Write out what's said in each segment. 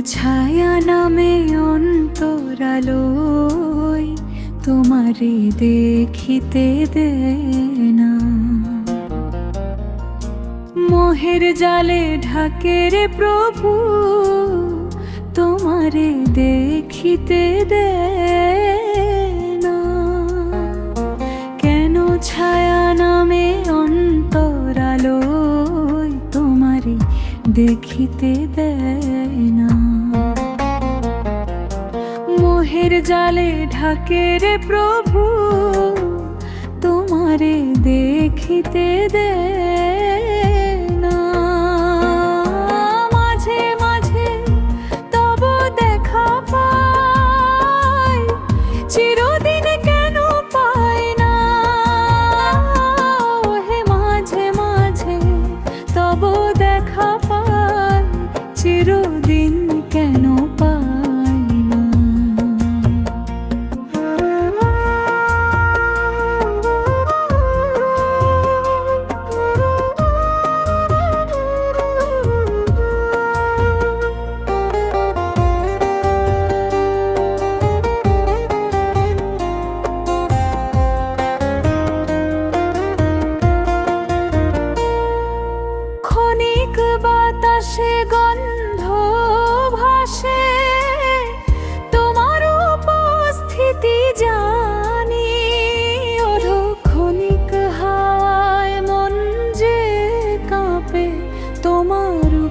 ছায়া নামে অন্তরালোয় তোমারে দেখিতে দে না মোহের জালে ঢাকে রে প্রভু, তোমারে দেখিতে দে কেন ছায়া নামে অন্তরালোয় তোমারে দেখিতে দেয় মোহের জালে ঢাকে রে প্রভু তোমারে দেখিতে দে।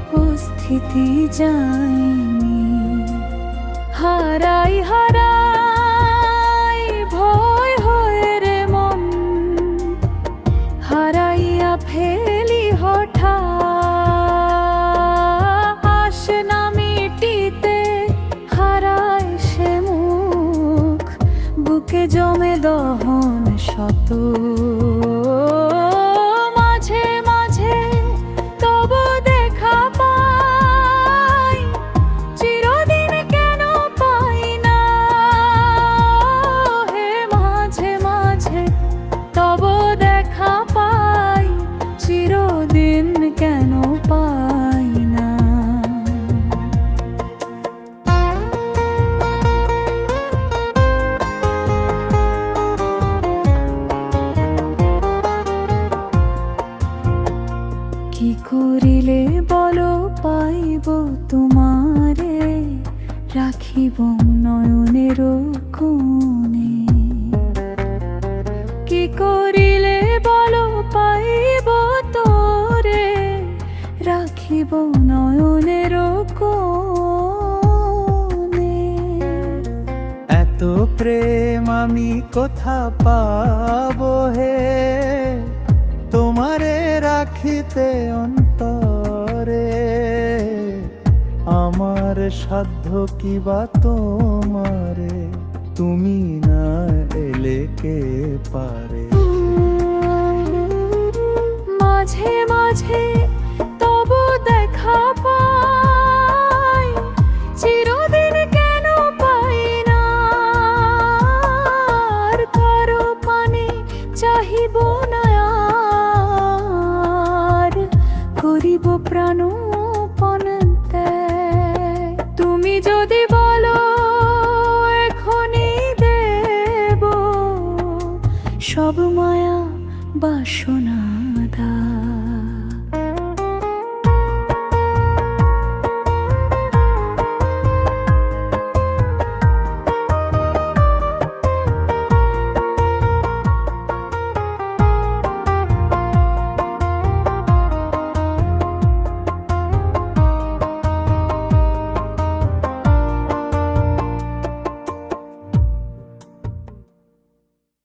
উপস্থিতি জানি হারাই হারাই, ভয় হয়ে রে মন। হারাইয়া ফেলি হঠাৎ। আসে না মিটিতে হারাই সে মুখ। বুকে জমে দহন শত। তোমারে রাখিব নয়নের কোণে। কি করিলে বলো, পাইব তোরে রাখিব নয়নের কোণে। এত প্রেম আমি কোথা পাবো হে, তোমারে রাখিতে অন্তরে আমার সাধ্য কি বা তোমারে? তুমি না এলে কে পারে? মাঝে মাঝে তব দেখা পাই, চিরদিন কেন পাই না? আর কারও পানে চাহিব না আর, করিব প্রাণপণ সব মায়া বাসনা।